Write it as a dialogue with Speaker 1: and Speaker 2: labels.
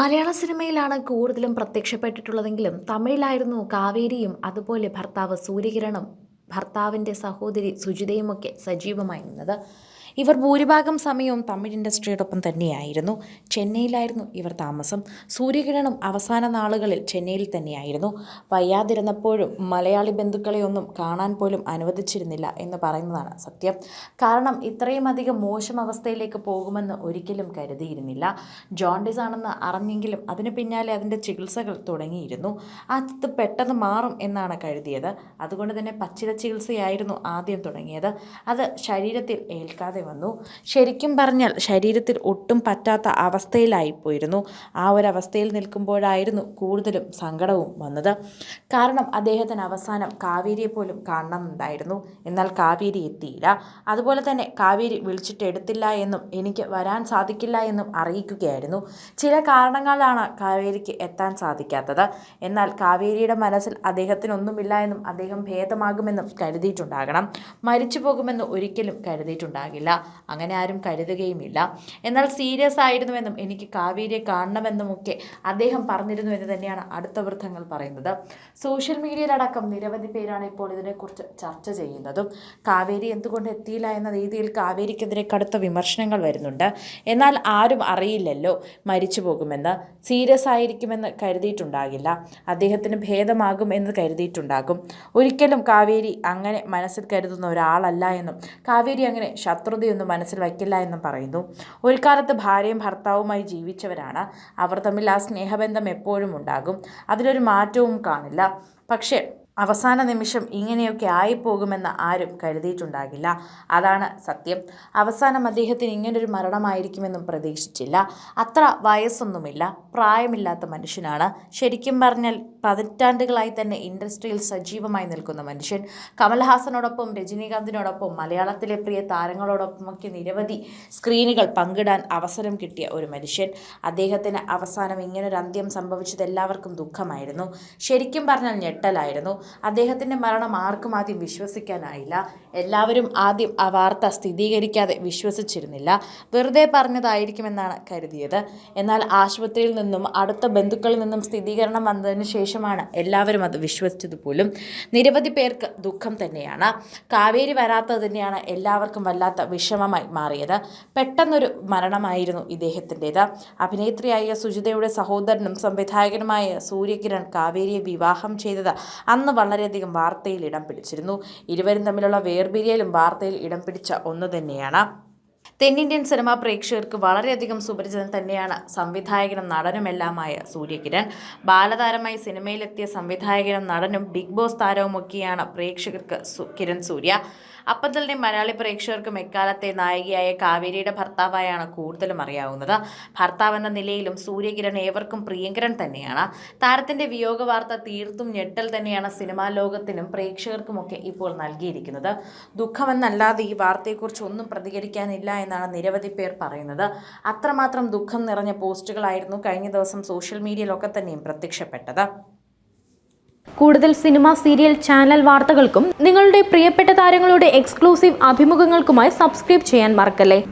Speaker 1: മലയാള സിനിമയിലാണ് കൂടുതലും പ്രത്യക്ഷപ്പെട്ടിട്ടുള്ളതെങ്കിലും തമിഴിലായിരുന്നു കാവേരിയും അതുപോലെ ഭർത്താവ് സൂര്യകിരണും ഭർത്താവിന്റെ സഹോദരി സുജിതയുമൊക്കെ സജീവമായി നിന്നത്. ഇവർ ഭൂരിഭാഗം സമയവും തമിഴ് ഇൻഡസ്ട്രിയോടൊപ്പം തന്നെയായിരുന്നു. ചെന്നൈയിലായിരുന്നു ഇവർ താമസം. സൂര്യകിരണം അവസാന നാളുകളിൽ ചെന്നൈയിൽ തന്നെയായിരുന്നു. വയ്യാതിരുന്നപ്പോഴും മലയാളി ബന്ധുക്കളെയൊന്നും കാണാൻ പോലും അനുവദിച്ചിരുന്നില്ല എന്ന് പറയുന്നതാണ് സത്യം. കാരണം ഇത്രയും അധികം മോശം അവസ്ഥയിലേക്ക് പോകുമെന്ന് ഒരിക്കലും കരുതിയിരുന്നില്ല. ജോണ്ടിസ് ആണെന്ന് അറിഞ്ഞെങ്കിലും അതിന് പിന്നാലെ അതിന്റെ ചികിത്സകൾ തുടങ്ങിയിരുന്നു. അത് പെട്ടെന്ന് മാറും എന്നാണ് കരുതിയത്. അതുകൊണ്ട് തന്നെ പച്ചില ചികിത്സയായിരുന്നു ആദ്യം തുടങ്ങിയത്. അത് ശരീരത്തിൽ ഏൽക്കാതെ വന്നു. ശരിക്കും പറഞ്ഞാൽ ശരീരത്തിൽ ഒട്ടും പറ്റാത്ത അവസ്ഥയിലായിപ്പോയിരുന്നു ആ ഒരു അവസ്ഥയിൽ നിൽക്കുമ്പോഴായിരുന്നു കൂടുതലും സങ്കടവും വന്നത്. കാരണം അദ്ദേഹത്തിന് അവസാനം കാവേരിയെ പോലും കാണണമെന്നുണ്ടായിരുന്നു. എന്നാൽ കാവേരി എത്തിയില്ല. അതുപോലെ തന്നെ കാവേരി വിളിച്ചിട്ട് എടുത്തില്ല എന്നും എനിക്ക് വരാൻ സാധിക്കില്ല എന്നും അറിയിക്കുകയായിരുന്നു. ചില കാരണങ്ങളാണ് കാവേരിക്ക് എത്താൻ സാധിക്കാത്തത്. എന്നാൽ കാവേരിയുടെ മനസ്സിൽ അദ്ദേഹത്തിനൊന്നുമില്ല എന്നും അദ്ദേഹം ഭേദമാകുമെന്നും കരുതിയിട്ടുണ്ടാകണം. മരിച്ചു പോകുമെന്ന് ഒരിക്കലും കരുതിയിട്ടുണ്ടാകില്ല. അങ്ങനെ ആരും കരുതുകയുമില്ല. എന്നാൽ സീരിയസ് ആയിരുന്നുവെന്നും എനിക്ക് കാവേരിയെ കാണണമെന്നുമൊക്കെ അദ്ദേഹം പറഞ്ഞിരുന്നു എന്ന് തന്നെയാണ് അടുത്ത വൃത്തങ്ങൾ പറയുന്നത്. സോഷ്യൽ മീഡിയയിലടക്കം നിരവധി പേരാണ് ഇപ്പോൾ ഇതിനെക്കുറിച്ച് ചർച്ച ചെയ്യുന്നതും. കാവേരി എന്തുകൊണ്ട് എത്തിയില്ല എന്ന രീതിയിൽ കാവേരിക്കെതിരെ കടുത്ത വിമർശനങ്ങൾ വരുന്നുണ്ട്. എന്നാൽ ആരും അറിയില്ലല്ലോ മരിച്ചു പോകുമെന്ന്. സീരിയസ് ആയിരിക്കുമെന്ന് കരുതിയിട്ടുണ്ടാകില്ല. അദ്ദേഹത്തിന് ഭേദമാകും എന്ന് കരുതിയിട്ടുണ്ടാകും. ഒരിക്കലും കാവേരി അങ്ങനെ മനസ്സിൽ കരുതുന്ന ഒരാളല്ല എന്നും കാവേരി അങ്ങനെ ശത്രുതയൊന്നും മനസ്സിൽ വയ്ക്കില്ല എന്നും പറയുന്നു. ഒരു കാലത്ത് ഭാര്യയും ഭർത്താവുമായി ജീവിച്ചവരാണ്. അവർ തമ്മിൽ ആ സ്നേഹബന്ധം എപ്പോഴും ഉണ്ടാകും. അതിലൊരു മാറ്റവും കാണില്ല. പക്ഷേ അവസാന നിമിഷം ഇങ്ങനെയൊക്കെ ആയിപ്പോകുമെന്ന് ആരും കരുതിയിട്ടുണ്ടാകില്ല. അതാണ് സത്യം. അവസാനം അദ്ദേഹത്തിന് ഇങ്ങനൊരു മരണമായിരിക്കുമെന്നും പ്രതീക്ഷിച്ചില്ല. അത്ര വയസ്സൊന്നുമില്ല. പ്രായമില്ലാത്ത മനുഷ്യനാണ്. ശരിക്കും പറഞ്ഞാൽ പതിറ്റാണ്ടുകളായി തന്നെ ഇൻഡസ്ട്രിയിൽ സജീവമായി നിൽക്കുന്ന മനുഷ്യൻ. കമൽഹാസനോടൊപ്പം രജനീകാന്തിനോടൊപ്പം മലയാളത്തിലെ പ്രിയ താരങ്ങളോടൊപ്പമൊക്കെ നിരവധി സ്ക്രീനുകൾ പങ്കിടാൻ അവസരം കിട്ടിയ ഒരു മനുഷ്യൻ. അദ്ദേഹത്തിന് അവസാനം ഇങ്ങനൊരു അന്ത്യം സംഭവിച്ചത് എല്ലാവർക്കും ദുഃഖമായിരുന്നു. ശരിക്കും പറഞ്ഞാൽ ഞെട്ടലായിരുന്നു. അദ്ദേഹത്തിന്റെ മരണം ആർക്കും ആദ്യം വിശ്വസിക്കാനായില്ല. എല്ലാവരും ആദ്യം ആ വാർത്ത സ്ഥിരീകരിക്കാതെ വിശ്വസിച്ചിരുന്നില്ല. വെറുതെ പറഞ്ഞതായിരിക്കുമെന്നാണ് കരുതിയത്. എന്നാൽ ആശുപത്രിയിൽ നിന്നും അടുത്ത ബന്ധുക്കളിൽ നിന്നും സ്ഥിരീകരണം വന്നതിന് ശേഷമാണ് എല്ലാവരും അത് വിശ്വസിച്ചത് പോലും. നിരവധി പേർക്ക് ദുഃഖം തന്നെയാണ്. കാവേരി വരാത്തത് തന്നെയാണ് എല്ലാവർക്കും വല്ലാത്ത വിഷമമായി മാറിയത്. പെട്ടെന്നൊരു മരണമായിരുന്നു ഇദ്ദേഹത്തിന്റെത് അഭിനേത്രിയായ സുജിതയുടെ സഹോദരനും സംവിധായകനുമായ സൂര്യകിരൺ കാവേരിയെ വിവാഹം ചെയ്തത് അന്ന് വളരെയധികം വാർത്തയിൽ ഇടം പിടിച്ചിരുന്നു. ഇരുവരും തമ്മിലുള്ള വേർപിരിയലും വാർത്തയിൽ ഇടം പിടിച്ച ഒന്ന് തന്നെയാണ്. തെന്നിന്ത്യൻ സിനിമാ പ്രേക്ഷകർക്ക് വളരെയധികം സുപരിചിതൻ തന്നെയാണ് സംവിധായകനും നടനുമെല്ലാമായ സൂര്യകിരൺ. ബാലതാരമായി സിനിമയിലെത്തിയ സംവിധായകനും നടനും ബിഗ് ബോസ് താരവുമൊക്കെയാണ് പ്രേക്ഷകർക്ക് കിരൺ സൂര്യ. അപ്പം തന്നെ മലയാളി പ്രേക്ഷകർക്കും എക്കാലത്തെ നായികയായ കാവേരിയുടെ ഭർത്താവായാണ് കൂടുതലും അറിയാവുന്നത്. ഭർത്താവ് എന്ന നിലയിലും സൂര്യകിരൺ ഏവർക്കും പ്രിയങ്കരൻ തന്നെയാണ്. താരത്തിന്റെ വിയോഗ വാർത്ത തീർത്തും ഞെട്ടൽ തന്നെയാണ് സിനിമാ ലോകത്തിനും പ്രേക്ഷകർക്കുമൊക്കെ ഇപ്പോൾ നൽകിയിരിക്കുന്നത്. ദുഃഖമെന്നല്ലാതെ ഈ വാർത്തയെക്കുറിച്ച് ഒന്നും പ്രതികരിക്കാനില്ല എന്നാണ് നിരവധി പേർ പറയുന്നത്. അത്രമാത്രം ദുഃഖം നിറഞ്ഞ പോസ്റ്റുകളായിരുന്നു കഴിഞ്ഞ ദിവസം സോഷ്യൽ മീഡിയയിലൊക്കെ തന്നെയും പ്രത്യക്ഷപ്പെട്ടത്.
Speaker 2: കൂടുതൽ സിനിമ സീരിയൽ ചാനൽ വാർത്തകൾക്കും നിങ്ങളുടെ പ്രിയപ്പെട്ട താരങ്ങളുടെ എക്സ്ക്ലൂസീവ് അഭിമുഖങ്ങൾക്കുമായി സബ്സ്ക്രൈബ് ചെയ്യാൻ മറക്കല്ലേ?